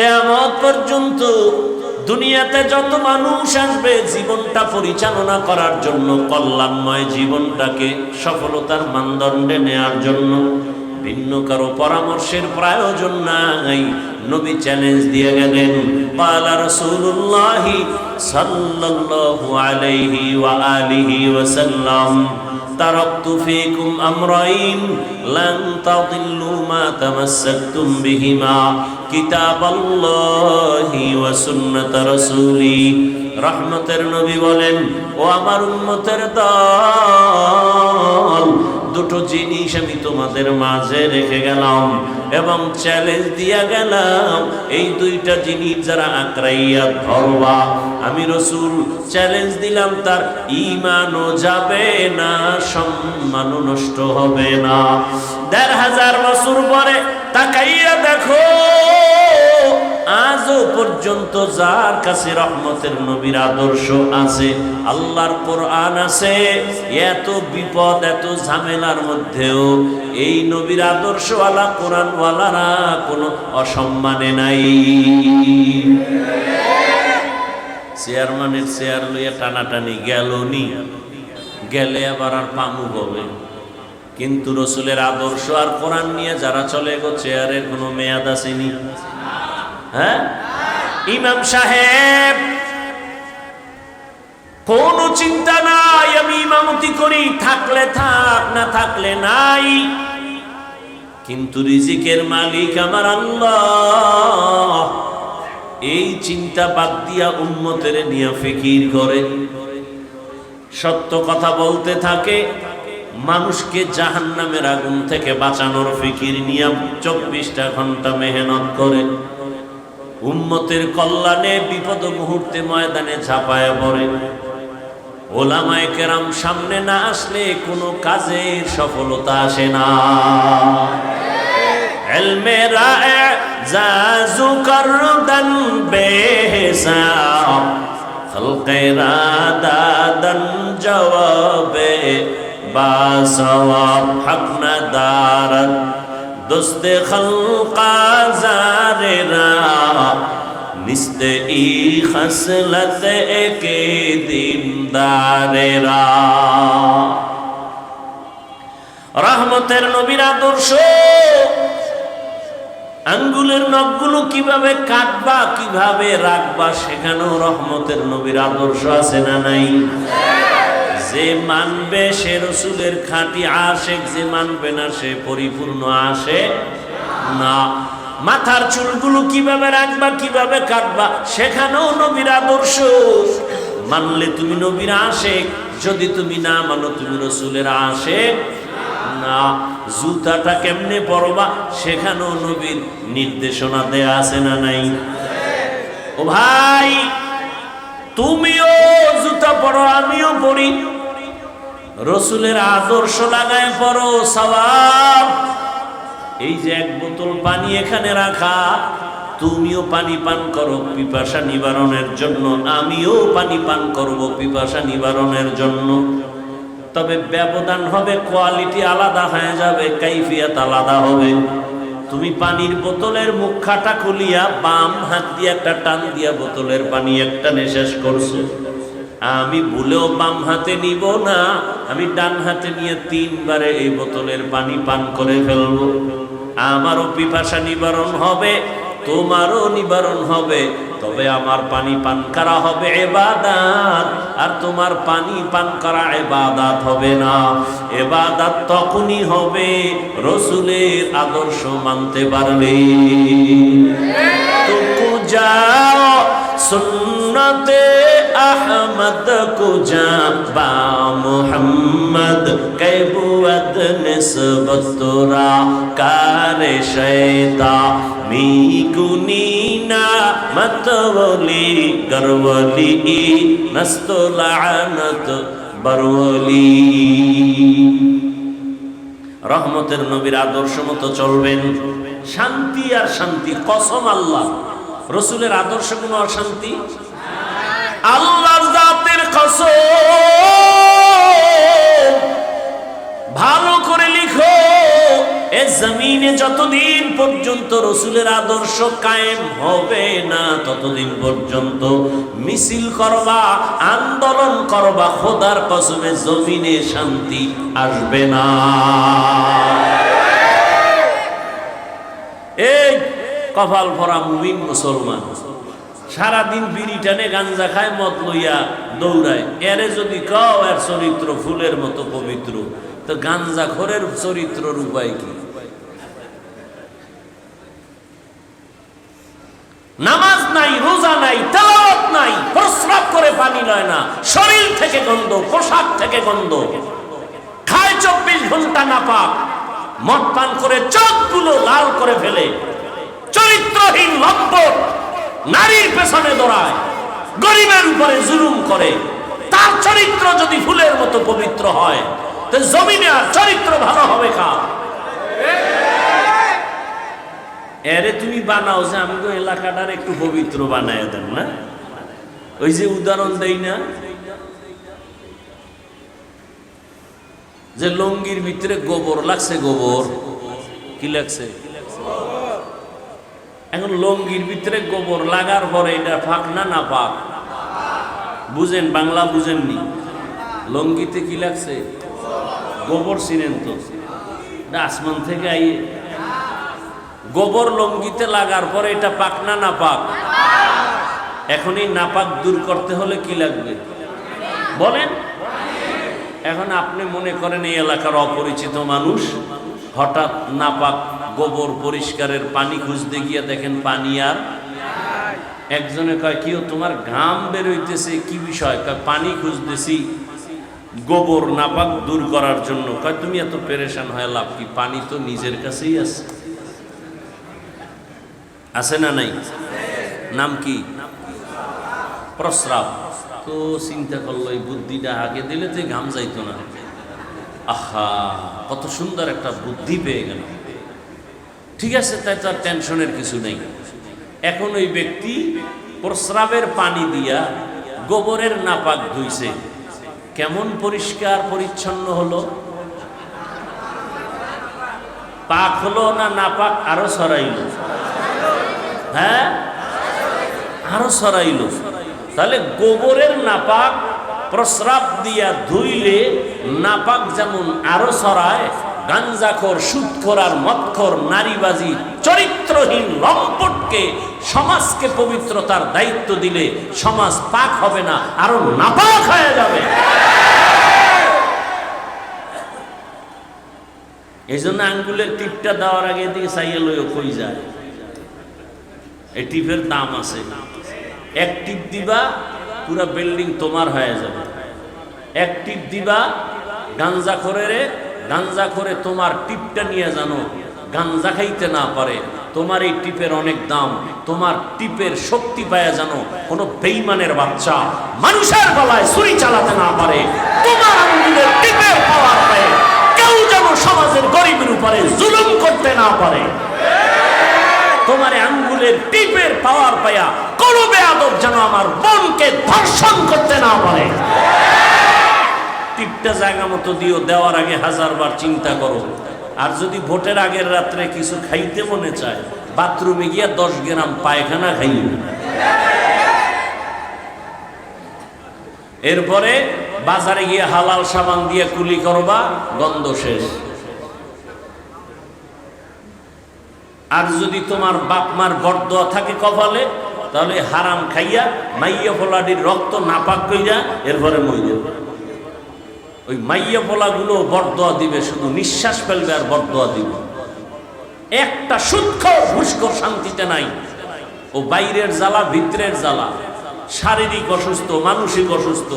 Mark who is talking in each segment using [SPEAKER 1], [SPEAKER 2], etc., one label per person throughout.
[SPEAKER 1] কেয়ামত পর্যন্ত দুনিয়াতে যত মানুষ আসবে জীবনটা পরিচালনা করার জন্য, কল্যাণময় জীবনটাকে, সফলতার মানদণ্ডে নেয়ার জন্য, ভিন্ন কারও পরামর্শের প্রয়োজন নাই। নবী চ্যালেঞ্জ দিয়ে গেলেন, পালা রসুল্লাহ সাল্লাল্লাহু আলাইহি ওয়া আলিহি তারাক্তু ফিকুম আমরাইন, লান তাদিল্লু মা তামাসসাকতুম বিহিমা, কিতাবাল্লাহি ওয়া সুন্নাত রাসূলি। রহমতের নবী বলেন, ও আমার দল দুটো জিনিস আমি তোমাদের মাঝে রেখে গেলাম এবং চ্যালেঞ্জ দিয়া গেলাম। এই দুইটা জিনিস যারা আঁকড়াইয়া ধরবা। আমি রসুল চ্যালেঞ্জ দিলাম, তার ইমানও যাবে না, সম্মানও নষ্ট হবে না। দেড় হাজার বছর পরে তাকাইয়া দেখো আজও পর্যন্ত যার কাছে রহমতের নবীর আদর্শ আছে, আল্লাহর কোরআন আছে, এত বিপদ, এত ঝামেলার মধ্যেও এই নবীর আদর্শওয়ালা, কোরআনওয়ালারা কোনো অসম্মানে নাই। চেয়ারম্যানের চেয়ার লইয়া টানাটানি গেল নি? গেলে আবার আর পামু হবে কিন্তু রসুলের আদর্শ আর কোরআন নিয়ে যারা চলে গো, চেয়ারের কোনো মেয়াদ আসেনি। হ্যাঁ? ইমাম সাহেব, কোন চিন্তা নাই, আমি ইমামতি করি, থাকলে থাক, না থাকলে নাই। কিন্তু রিজিকের মালিক আমার আল্লাহ, এই চিন্তা বাদ দিয়া উন্মতের নিয়ে ফিকির করে। সত্য কথা বলতে থাকে, মানুষকে জাহান নামের আগুন থেকে বাঁচানোর ফিকির নিয়ে চব্বিশটা ঘণ্টা মেহনত করে। উম্মতের কল্যাণে বিপদ মুহূর্তে ময়দানে ঝাঁপায় পড়ে। ওলামায় কেরাম সামনে না আসলে কোনো কাজের সফলতা আসে না। এলমেরা দান দোস্ত খলকা জারেরা, নিস্ত ই একে দিনদারেরা। রহমতের নবীর আদর্শ, আঙ্গুলের নখগুলো কীভাবে কাটবা, কীভাবে রাখবা, সেখানেও রহমতের নবীর আদর্শ আছে না নাই? যে মানবে সে রসুলের খাঁটি আশেক, যে মানবে না সে পরিপূর্ণ আসে না। মাথার চুলগুলো কীভাবে রাখবা, কীভাবে কাটবা, সেখানেও নবীর আদর্শ। মানলে তুমি নবীর আশেক, যদি তুমি না মানো তুমি রসুলের আশেক না। জুতাটা কেমনে পরবা, সেখানেও নবীর নির্দেশনা দেয়া আছে না নাই? ও ভাই, তুমিও জুতা পরো, আমিও পড়ি রসুলের আদর্শ লাগায় পড়ো সবাব এই যে এক বোতল পানি এখানে রাখা, তুমিও পানি পান করো পিপাসা নিবারণের জন্য, আমিও পানি পান করব পিপাসা নিবারণের জন্য। তবে ব্যবধান হবে, কোয়ালিটি আলাদা হয়ে যাবে, কাইফিয়াত আলাদা হবে। তুমি পানির বোতলের মুখাটা খুলিয়া বাম হাত দিয়ে একটা টান দিয়া বোতলের পানি একটা শেষ করছ। আমি ভুলেও বাম হাতে নিব না আমি ডান হাতে নিয়ে তিনবারে এই বোতলের পানি পান করে ফেলব। আমারও পিপাসা নিবারণ হবে তোমারও নিবারণ হবে তবে আমার পানি পান করা হবে এবাদাত আর তোমার পানি পান করা এবাদাত হবে না। এবাদাত তখনই হবে রসুলের আদর্শ মানতে পারলে। তো যাও সুন্নতে আহমদ কুজা বা কৈবুয়ত নিসবতুরা কার শৈতা মি গুনিনা মতবলি গরবলি নস্তলানত বরবলি রহমতের নবীর আদর্শ মতো চলবেন। শান্তি আর শান্তি, কসম আল্লাহ। রসুলের আদর্শ কোনো অশান্তি? আল্লাহর জাতের ভালো করে লিখো। এ জমিনে যতদিন পর্যন্ত রসুলের আদর্শ কায়েম হবে না, ততদিন পর্যন্ত মিছিল করবা, আন্দোলন করবা, খোদার কসমে জমিনে শান্তি আসবে না। এই কপাল ভরা মুমিন মুসলমান। সারাদিন বিড়ি টানে গাঞ্জা খায়, মদ লইয়া দৌড়ায়। এরে যদি কও এর চরিত্র ফুলের মতো পবিত্র, তো গাঞ্জা খোরের চরিত্রর উপায় কি? নামাজ নাই, রোজা নাই, তেলাওয়াত নাই, প্রস্রাব করে পানি লয় না। শরীর থেকে গন্ধ, পোশাক থেকে গন্ধ। খায় চব্বিশ ঘণ্টা না পাক মদ পান করে চোখগুলো লাল করে ফেলে। চরিত্রহীন লম্পট নারীর পেছনে দৌড়ায়, গরিবের উপরে জুলুম করে। তার চরিত্র যদি ফুলের মতো পবিত্র হয়, তো জমিনে আর চরিত্র ভালো হবে কা এরে তুমি বানাও যে, আমি এলাকাটার একটু পবিত্র বানায় দেন না। ওই যে উদাহরণ দেই না? যে লঙ্গির ভিতরে গোবর, লাগছে গোবর? কি লাগছে? এখন লঙ্গির ভিতরে গোবর লাগার পরে এটা ফাঁক না না পাক বুঝেন, বাংলা বুঝেননি। লঙ্গিতে কি লাগছে? গোবর চিনেন তো। আসমান থেকে আইয়ে। গোবর লঙ্গিতে লাগার পরে এটা পাক না না পাক? এখন এই নাপাক দূর করতে হলে কি লাগবে? বলেন। এখন আপনি মনে করেন এই এলাকার অপরিচিত মানুষ। হঠাৎ নাপাক গোবর পরিষ্কারের পানি খুঁজতে গিয়ে দেখেন পানি আর একজনে কয়, কিও, তোমার ঘাম বেরোইতেছে কি বিষয়? পানি খুঁজতেছি গোবর নাপাক দূর করার জন্য। কয়, তুমি এত পেরেশান হয় লাভ কি? পানি তো নিজের কাছেই আছে। আছে না নাই? নাম কি? প্রস্রাব। তো চিন্তা করল, এই বুদ্ধিটা আগে দিলে তো ঘাম যাইতো না। আহা, কত সুন্দর একটা বুদ্ধি পেয়ে গেল। ঠিক আছে, তাই তার টেনশনের কিছু নেই। এখন ওই ব্যক্তি প্রস্রাবের পানি দিয়া গোবরের নাপাক ধুইছে। কেমন পরিষ্কার পরিচ্ছন্ন হলো? পাক হলো না নাপাক আরও সরাইল হ্যাঁ? আরও সরাইল তাহলে গোবরের নাপাক প্রস্রাব দিয়া ধুইলে নাপাক যেমন আরও সরায় গাঞ্জাখোর, সুৎখোর আর মৎখোর নারীবাজি চরিত্রহীন লম্পটকে, সমাজকে পবিত্রতার দায়িত্ব দিলে সমাজ পাক হবে না, আরও নাপাক হয়ে যাবে। এই জন্য আঙ্গুলের টিপটা দেওয়ার আগে দিকে চাইয়ে লইও, কই যায়? এই টিপের দাম আছে। এক টিপ দিবা, পুরা বিল্ডিং তোমার হয়ে যাবে। এক টিপ দিবা গাঞ্জা করে রে, গাঞ্জা করে তোমার টিপটা নিয়ে জানো। গাঞ্জা খাইতে না পারে, তোমার এই টিপের অনেক দাম, তোমার টিপের শক্তি পায় জানো, কোনো বেইমানের বাচ্চা মানুষের গলায় সুই চালাতে না পারে, তোমার আঙ্গুলের টিপের পাওয়ার পায় কেউ যেন সমাজের গরিবের উপরে জুলুম করতে না পারে। তোমার আঙ্গুলের টিপের পাওয়ার পায়া কোন বেয়াদব যেন আমার মনকে ধর্ষণ করতে না পারে। টিপটা জায়গা মতো দিও, দেওয়ার আগে হাজার বার চিন্তা করো। আর যদি ভোটের আগের রাত্রে কিছু খাইতে মনে চায়, বাথরুমে গিয়া দশ গ্রাম পায়খানা খাইও। এরপরে বাজারে গিয়ে হালাল সাবান দিয়ে কুলি করবা, গন্ধ শেষ। আর যদি তোমার বাপ মার বরদোয়া থাকে কপালে, তাহলে হারাম খাইয়া মাইয়া ফোলাডির রক্ত নাপাক কইরা এরপরে মইয়া ওই মাইয়া ফোলাগুলো বরদোয়া দিবে, শুধু নিঃশ্বাস ফেলবে আর বরদোয়া দিবে। একটা সূক্ষ্ম ঘুষখোর শান্তিতে নাই। ও বাইরের জ্বালা, ভিতরের জ্বালা। শারীরিক অসুস্থ, মানসিক অসুস্থ।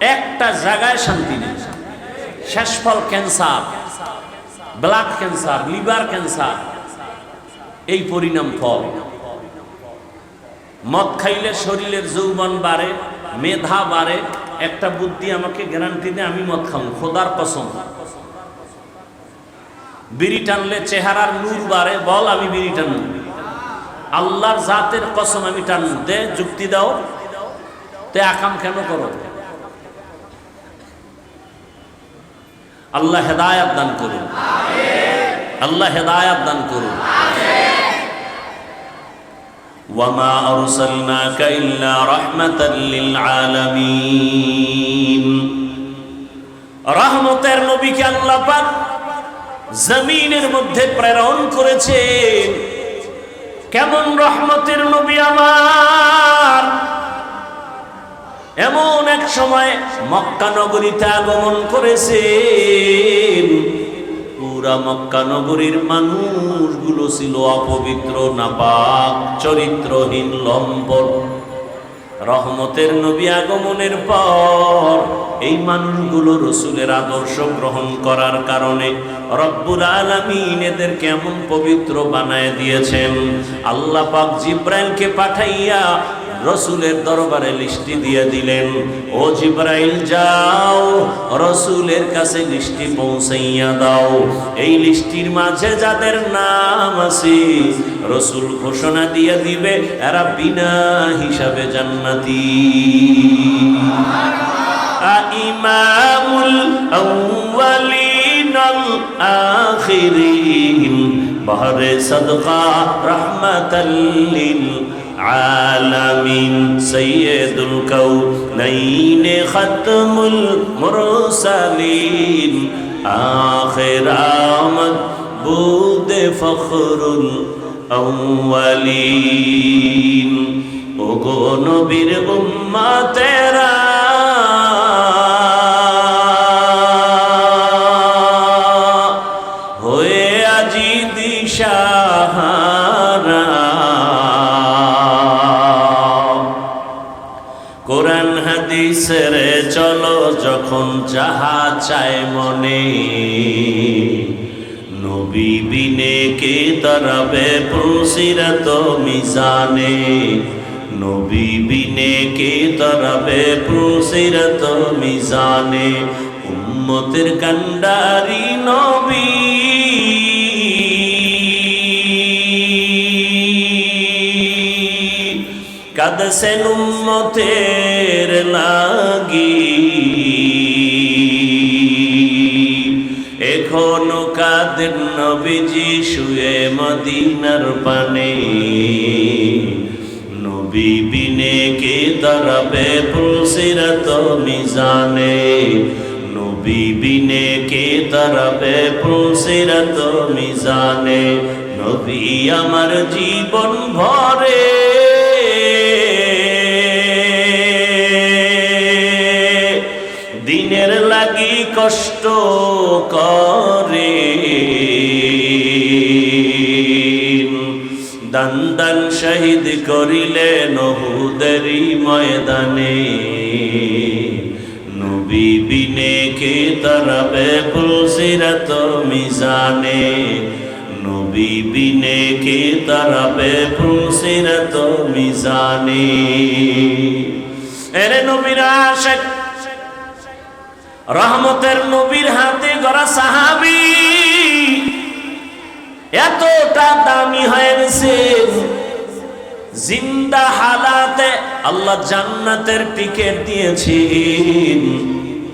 [SPEAKER 1] একটা জায়গায় শান্তি নেই। শেষফল cancer. Blood cancer, liver cancer. এই পরিণাম ফল। মদ খাইলে শরীরের যৌবন বাড়ে, মেধা বাড়ে একটা বুদ্ধি আমাকে গ্যারান্টি দেয়, আমি মদ খাব। খোদার কসম। বিড়ি টানলে চেহারার নূর বাড়ে, বল আমি বিড়ি টানব। আল্লাহর জাতের কসম আমি টান দে, যুক্তি দাও। তে আকাম কেন করো? আল্লাহ হেদায়াত দান করুন। আল্লাহ হেদায়াত দান করুন। وما أرسلناك إلا رحمة للعالمين রহমতের নবীকে আল্লাহ পাক জমিনের মধ্যে প্রেরণ করেছেন কেমন রহমতের নবী আমার এমন এক সময় মক্কা নগরীতে আগমন করেছেন পুরা মক্কা নগরীর মানুষগুলো ছিল অপবিত্র, নাপাক, চরিত্রহীন লম্পট রহমতের নবী আগমনের পর এই মানুষগুলো রসুলের আদর্শ গ্রহণ করার কারণে রব্বুল আলমিন এদের কেমন পবিত্র বানায় দিয়েছেন। আল্লাহ পাক জিব্রাইলকে পাঠাইয়া রসুলের দরবারে লিস্টি দিয়ে দিলেন, ও জিব্রাইল, যাও, রসুলের কাছে লিস্টি পৌঁছাইয়া দাও। এই লিস্টির মাঝে যাদের নাম আছে, রসুল ঘোষণা দিয়ে দিবে, এরা বিনা হিসাবে জান্নাতি। ইমামুল আউয়ালিন আখিরিন বাহরে সদকা রহমতলিল আলামিন সৈয়দুল কৌ নইন খতমুল মুরসালিন আখির আমদ বুদ ফখরুল আউয়ালিন। ওগো নবীর উম্মাতেরা চলো যখন যাহা চায় মনে। নবী বিনে কে তরবে পুসিরত মিজানে। নবী বিনে কে তরবে পুসিরত মিজানে। উম্মতের কান্ডারি নবী কাদসেন উম্মতের লাগি। এখনও কাদের নবীজি শুয়ে মদিনার পানে। নবী বিনে কে তরবে পুলসিরত মিজানে। নবী বিনে কে তরবে পুলসিরত মিজানে। নবী আমার জীবন ভরে কষ্ট করে। দান দান শহীদ করিলে নহুদেরি ময়দানে। নবী বিনে কে তরবে পুলসিরত মিজানে। নবী বিনে কে তরবে পুলসিরত মিজানে। এরে নবীরা আশেক রহমতের নবীর হাতে গড়া সাহাবি। এতটা দামি হয়ে গেছে। জিন্দা হালাতে আল্লাহ জান্নাতের টিকিট দিয়েছেন।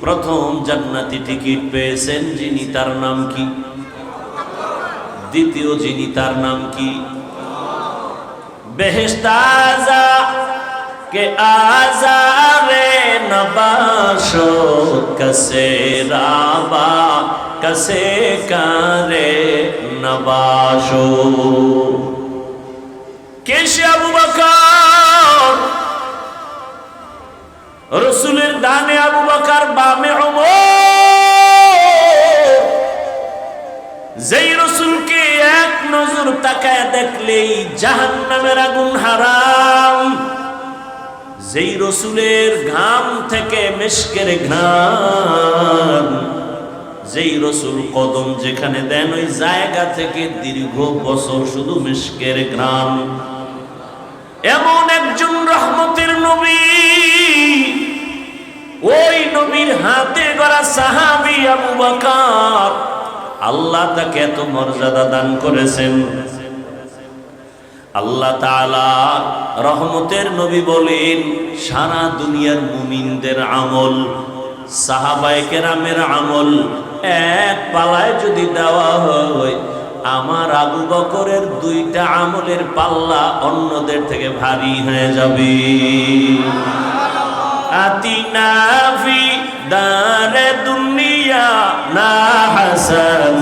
[SPEAKER 1] প্রথম জান্নাতি টিকিট পেয়েছেন যিনি, তার নাম কি? দ্বিতীয় যিনি, তার নাম কি? কে আজারে নবাসো, কসে রাবা, কসে কারে নবাসো। কেশে আবু বকর? রসুলের ডানে আবু বকর বামে ওমর। যেই রসুলকে এক নজর তাকায় দেখলেই জাহান্নামের আগুন হারাম। যেই রসুলের ঘাম থেকে মেশকের ঘাম যেই রসুল কদম যেখানে দেন, ওই জায়গা থেকে দীর্ঘ বছর শুধু মেশকের ঘ্রাম এমন একজন রহমতের নবী, ওই নবীর হাতে গড়া সাহাবি আবু বকর, আল্লাহ তাকে এত মর্যাদা দান করেছেন। আল্লাহ তাআলা রহমতের নবী বলেন, সারা দুনিয়ার মুমিনদের আমল, সাহাবায়ে কেরামের আমল এক পালায় যদি দেওয়া হয়, আমার আবু বকরের দুইটা আমলের পাল্লা অন্যদের থেকে ভারী হয়ে যাবে। আতিনা ফি দারে দুনিয়া না হাসান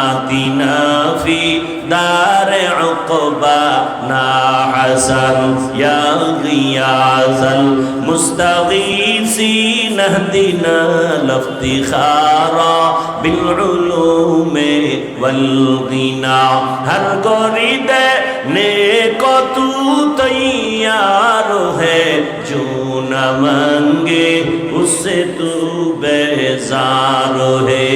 [SPEAKER 1] আতিনা ফি দারে উকবা حسن يا غياث المستغيثين اهدنا لافتخارا بالعلوم والغنى هر قريد نیکو تو تیار ہے جو نہ مانگے اس سے تو بیزار ہے